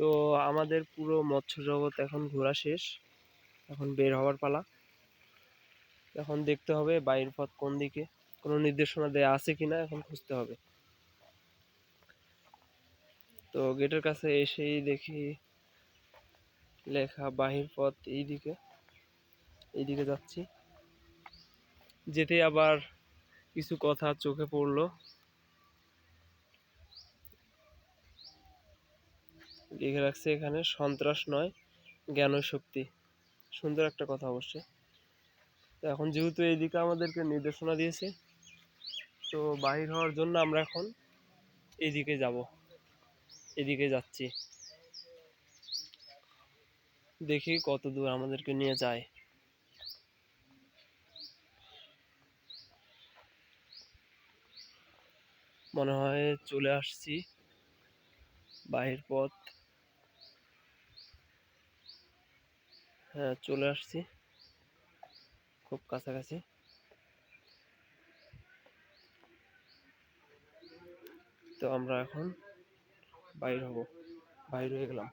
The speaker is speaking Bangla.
তো আমাদের পুরো মৎস্য জগৎ এখন ঘোরা শেষ। এখন বের হওয়ার পালা। এখন দেখতে হবে বাইরের পথ কোন দিকে। কোনো নির্দেশনা দেয়া আছে কিনা এখন খুঁজতে হবে। তো গেটের কাছে এসেই দেখি লেখা বাহির পথ এইদিকে। এইদিকে যাচ্ছি। যেতে আবার কিছু কথা চোখে পড়ল। লিখে রাখছে এখানে, সন্ত্রাস নয়, জ্ঞান শক্তি। সুন্দর একটা কথা অবশ্যই। তো এখন যেহেতু এইদিকে আমাদেরকে নির্দেশনা দিয়েছে, তো বাহির হওয়ার জন্য আমরা এখন এদিকে যাব। এদিকে যাচ্ছি। দেখি কত দূর আমাদেরকে নিয়ে যায়। মনে হয় চলে আসছি। বাহির পথ। হ্যাঁ চলে আসছি। খুব কাছাকাছি। তো আমরা এখন বাইর হব। বাইর হয়ে গেলাম।